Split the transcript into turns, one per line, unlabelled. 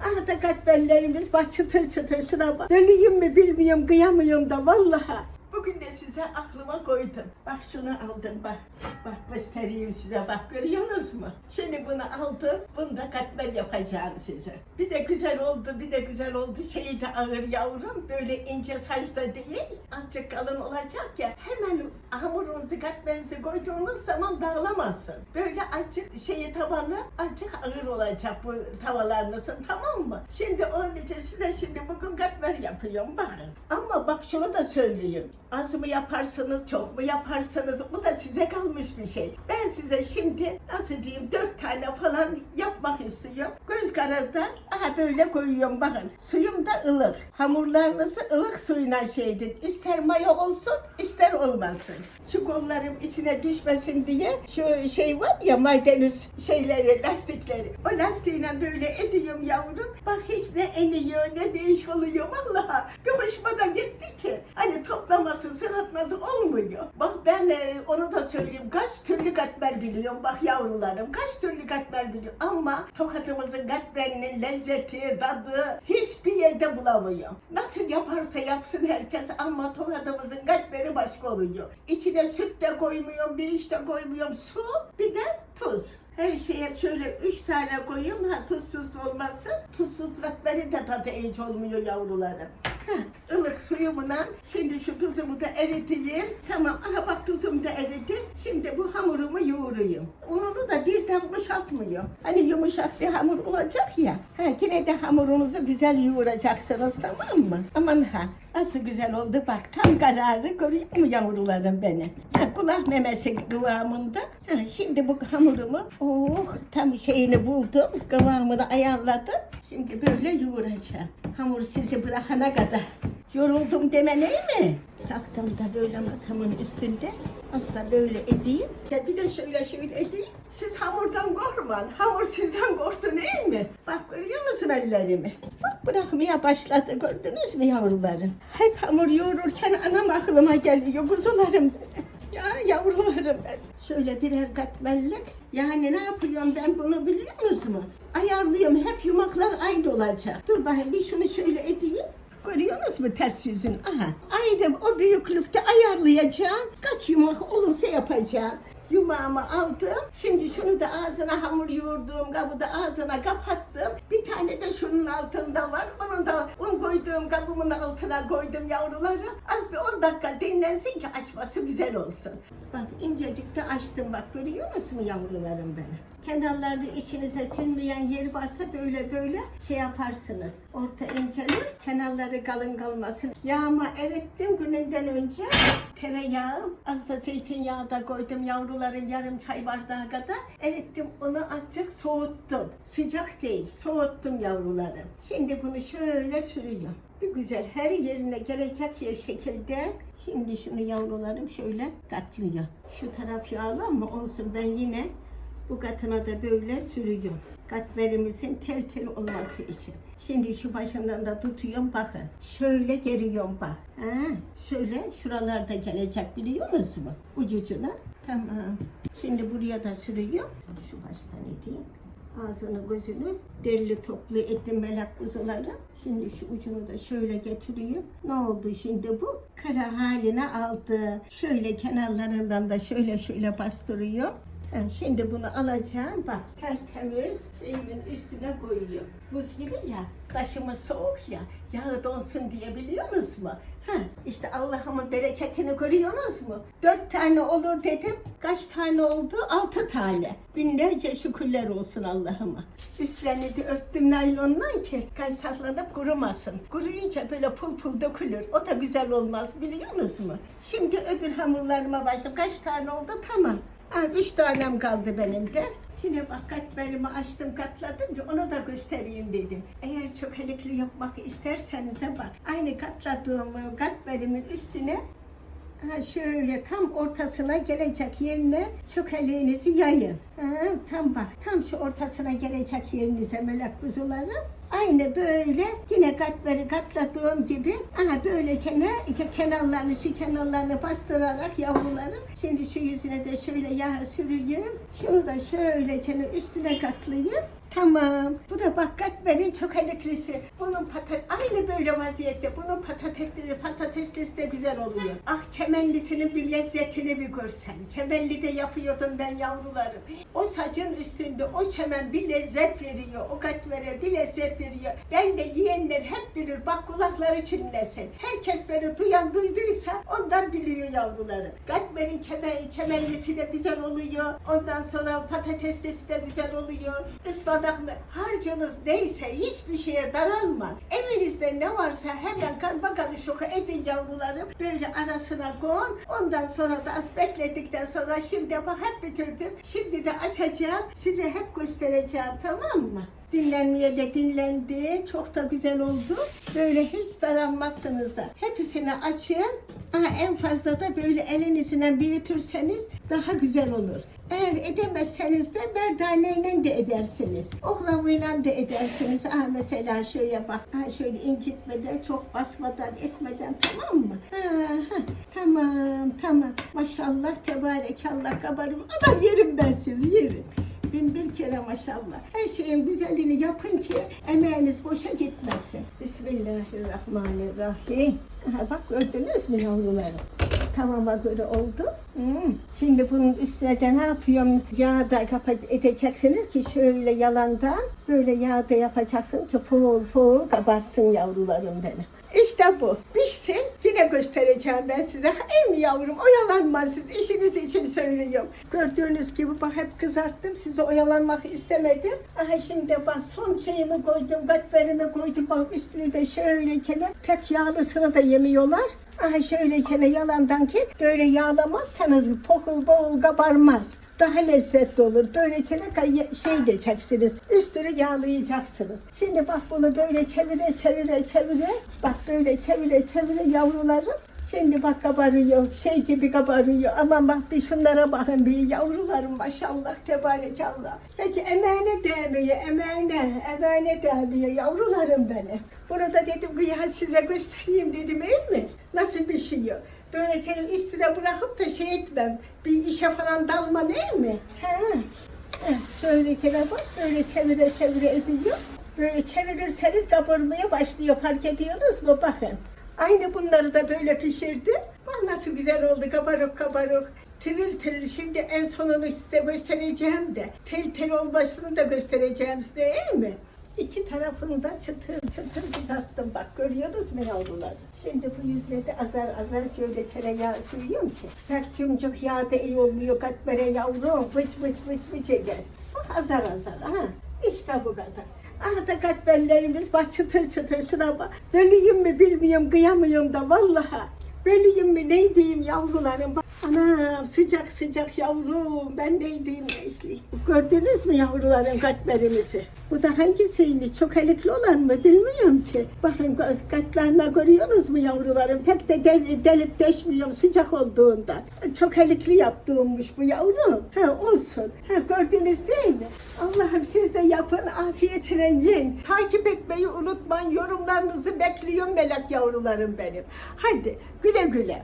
Aha da katmerlerimiz bak çıtır çıtır şuna bak. Ölüyüm mü bilmiyorum kıyamıyorum da vallahi. Bugün de size aklıma koydum. Bak şunu aldım bak. Bak göstereyim size bak görüyorsunuz mu? Şimdi bunu aldım. Bunu da katmer yapacağım size. Bir de güzel oldu bir de güzel oldu. Şeyi de ağır yavrum. Böyle ince saçta değil. Azıcık kalın olacak ya. Hemen hamurunuzu katmerinizi koyduğunuz zaman dağılamazsın. Böyle azıcık şeyi tabanı azıcık ağır olacak bu tavalarınızın tamam mı? Şimdi onun için size şimdi bugün yapıyorum bakın. Ama bak şunu da söyleyeyim. Az mı yaparsanız çok mu yaparsanız bu da size kalmış bir şey. Ben size şimdi nasıl diyeyim dört tane falan yapmak istiyorum. Göz kararı aha böyle koyuyorum bakın. Suyum da ılık. Hamurlarınızı ılık suyuna şeydir. İster maya olsun ister olmasın. Şu kollarım içine düşmesin diye şu şey var ya maydanoz şeyleri lastikleri. O lastiğiyle böyle ediyorum yavrum. Bak hiç ne eniyor ne değiş oluyor vallahi. Bir hoşuma gitti ki. Hani toplaması sıratması olmuyor. Bak ben e, onu da söyleyeyim. Kaç türlü katmer biliyorum bak yavrularım. Kaç türlü katmer biliyorum. Ama tokatımızın katmerinin lezzeti, tadı hiçbir yerde bulamıyor. Nasıl yaparsa yapsın herkes ama tokatımızın katmeri başka oluyor. İçine süt de koymuyorum, bir iş de koymuyorum. Su bir de tuz. Her şeye şöyle üç tane koyayım. Ha tuzsuz da olmasın. Tuzsuz katmeri de tadı hiç olmuyor yavrularım. Heh, ılık suyumla şimdi şu tuzumu da eriteyim. Tamam aha bak tuzum da eridi. Şimdi bu hamurumu yoğurayım. Ununu da birden boşaltmıyorum. Hani yumuşak bir hamur olacak ya. Ha, yine de hamurunuzu güzel yoğuracaksınız tamam mı? Aman ha nasıl güzel oldu bak tam kararı görüyor mu yavrularım beni? Ha, kulak memesi kıvamında. Ha, şimdi bu hamurumu oh tam şeyini buldum. Kıvamını ayarladım. Şimdi böyle yoğuracağım. Hamur sizi bırakana kadar. Yoruldum deme değil mi? Taktım da böyle masamın üstünde. Asla böyle edeyim. Ya bir de şöyle şöyle edeyim. Siz hamurdan korkman. Hamur sizden korksun değil mi? Bak görüyor musun ellerimi? Bak bırakmaya başladı gördünüz mü yavrularım? Hep hamur yoğururken anam aklıma geliyor kuzularım. Ya yavrularım ben. Şöyle birer katmerlik. Yani ne yapıyorum ben bunu biliyor musunuz? Ayarlıyorum hep yumaklar aynı olacak. Dur bakayım bir şunu şöyle edeyim. Görüyorsunuz mu ters yüzün? Aha. Aynı o büyüklükte ayarlayacağım. Kaç yumak olursa yapacağım. Yumağımı aldım. Şimdi şunu da ağzına hamur yoğurduğum kabı da ağzına kapattım. Bir tane de şunun altında var. Onu da un koyduğum kabımın altına koydum yavrularım. Az bir 10 dakika dinlensin ki açması güzel olsun. Bak incecik de açtım bak görüyor musun yavrularım benim? Kenarlarda içinize sinmeyen yer varsa böyle böyle şey yaparsınız. Orta incelir, kenarları kalın kalmasın. Yağımı erittim gününden önce. Tereyağı, az da zeytinyağı da koydum yavruların yarım çay bardağı kadar. Erittim onu azıcık soğuttum. Sıcak değil, soğuttum yavrularım. Şimdi bunu şöyle sürüyorum. Bir güzel her yerine gelecek yer şekilde. Şimdi şunu yavrularım şöyle katlıyor. Şu taraf yağlı ama olsun ben yine bu katına da böyle sürüyorum. Katmerimizin tel tel olması için. Şimdi şu başından da tutuyorum bakın. Şöyle geriyorum bak. Ha, şöyle şuralarda gelecek biliyor musunuz? Ucucuna. Tamam. Şimdi buraya da sürüyorum. Şu baştan edeyim. Ağzını gözünü derli toplu ettim melek kuzuları. Şimdi şu ucunu da şöyle getiriyorum. Ne oldu şimdi bu? Kara haline aldı. Şöyle kenarlarından da şöyle şöyle bastırıyor. Şimdi bunu alacağım. Bak tertemiz şeyimin üstüne koyuyorum. Buz gibi ya. Taşımız soğuk ya. Yağı donsun diye biliyorsunuz mu? Ha, işte Allah'ımın bereketini görüyorsunuz mu? Dört tane olur dedim. Kaç tane oldu? Altı tane. Binlerce şükürler olsun Allah'ıma. Üstlerini de örttüm naylonla ki kaysaklanıp kurumasın. Kuruyunca böyle pul pul dökülür. O da güzel olmaz biliyor musunuz mu? Şimdi öbür hamurlarıma başladım. Kaç tane oldu? Tamam. Ha, üç tanem kaldı benim de. Şimdi bak katmerimi açtım katladım ki onu da göstereyim dedim. Eğer çok helikli yapmak isterseniz de bak aynı katladığım katmerimin üstüne Ha şöyle tam ortasına gelecek yerine çökeleğinizi yayın. Ha, tam bak tam şu ortasına gelecek yerinize melek kuzularım. Aynı böyle yine katmeri katladığım gibi aha böylece ne iki kenarlarını şu kenarlarını bastırarak yavrularım. Şimdi şu yüzüne de şöyle yağ sürüyüm. Şunu da şöylece üstüne katlayayım. Tamam. Bu da bak katmerin çok eliklisi. Bunun patat aynı böyle vaziyette. Bunun patatesli patateslisi de güzel oluyor. Ah çemenlisinin bir lezzetini bir görsen. Çemenli de yapıyordum ben yavrularım. O saçın üstünde o çemen bir lezzet veriyor. O katmere bir lezzet veriyor. Ben de yiyenler hep bilir. Bak kulakları çinlesin. Herkes beni duyan duyduysa onlar biliyor yavruları. Katmerin çemen, çemenlisi de güzel oluyor. Ondan sonra patateslisi de güzel oluyor. Ispanak mı? Harcınız neyse hiçbir şeye daralma. Evinizde ne varsa hemen karma karışık edin yavrularım. Böyle arasına koyun. Ondan sonra da az bekledikten sonra şimdi bak hep bitirdim. Şimdi de açacağım. Size hep göstereceğim tamam mı? Dinlenmeye de dinlendi. Çok da güzel oldu. Böyle hiç daranmazsınız da. Hepsini açın. Aha, en fazla da böyle elinizle büyütürseniz daha güzel olur. Eğer edemezseniz de merdaneyle de edersiniz. Oklavayla da edersiniz. Aha, mesela şöyle bak. Aha, şöyle incitmeden, çok basmadan, etmeden tamam mı? Aha, tamam, tamam. Maşallah, tebarekallah, kabarım. Adam yerim ben sizi, yerim. Bin bir kere maşallah. Her şeyin güzelliğini yapın ki emeğiniz boşa gitmesin. Bismillahirrahmanirrahim. Aha, bak gördünüz mü yavrularım? Tamama göre oldu. Hmm. Şimdi bunun üstüne de ne yapıyorum? Yağ da edeceksiniz ki şöyle yalandan böyle yağ da yapacaksın ki full full kabarsın yavrularım benim. İşte bu. Pişsin. Yine göstereceğim ben size. Hem yavrum oyalanma siz. İşiniz için söylüyorum. Gördüğünüz gibi bak hep kızarttım. Size oyalanmak istemedim. Aha şimdi bak son şeyimi koydum. Katmerimi koydum. Bak üstünü de şöyle çene. Pek yağlısını da yemiyorlar. Aha şöyle çene yalandan ki böyle yağlamazsanız pohul boğul kabarmaz daha lezzetli olur. Böyle çelik şey geçeceksiniz. Üstünü yağlayacaksınız. Şimdi bak bunu böyle çevire çevire çevire. Bak böyle çevire çevire yavrularım. Şimdi bak kabarıyor. Şey gibi kabarıyor. Aman bak bir şunlara bakın bir yavrularım maşallah tebarekallah. Hiç emeğine değmiyor. Emeğine, emeğine değmiyor yavrularım benim. Burada dedim ki ya size göstereyim dedim değil mi? Nasıl bir şey yok. Böyle senin üstüne bırakıp da şey etmem. Bir işe falan dalma değil mi? He. Şöyle bak, böyle çevire çevire ediyor. Böyle çevirirseniz kabarmaya başlıyor. Fark ediyorsunuz mu? Bakın. Aynı bunları da böyle pişirdim. Bak nasıl güzel oldu kabarık kabarık. Tiril tiril şimdi en sonunu size göstereceğim de. Tel tel olmasını da göstereceğim size değil mi? İki tarafını da çıtır çıtır kızarttım bak görüyorsunuz mu yavrular? Şimdi bu yüzüne de azar azar böyle tereyağı sürüyorum ki. Pek cımcık yağ da iyi olmuyor katmere yavrum vıç vıç vıç vıç eder. Bak azar azar ha. İşte bu kadar. Aha da katmerlerimiz bak çıtır çıtır şuna bak. Bölüyüm mü bilmiyorum kıyamıyorum da vallaha. Bölüyüm mü ne diyeyim yavrularım. Anam sıcak sıcak yavrum ben ne diyeyim gençliğim. Gördünüz mü yavruların katmerimizi? Bu da hangisiymiş çok elikli olan mı bilmiyorum ki. Bakın katlarına görüyorsunuz mu yavrularım? Pek de del- delip deşmiyorum sıcak olduğundan. Çok elikli yaptığımmış bu yavrum. Ha olsun. Ha gördünüz değil mi? Allah'ım siz de yapın afiyetine yiyin. Takip etmeyi unutmayın. Yorumlarınızı bekliyorum melek yavrularım benim. Hadi güle güle.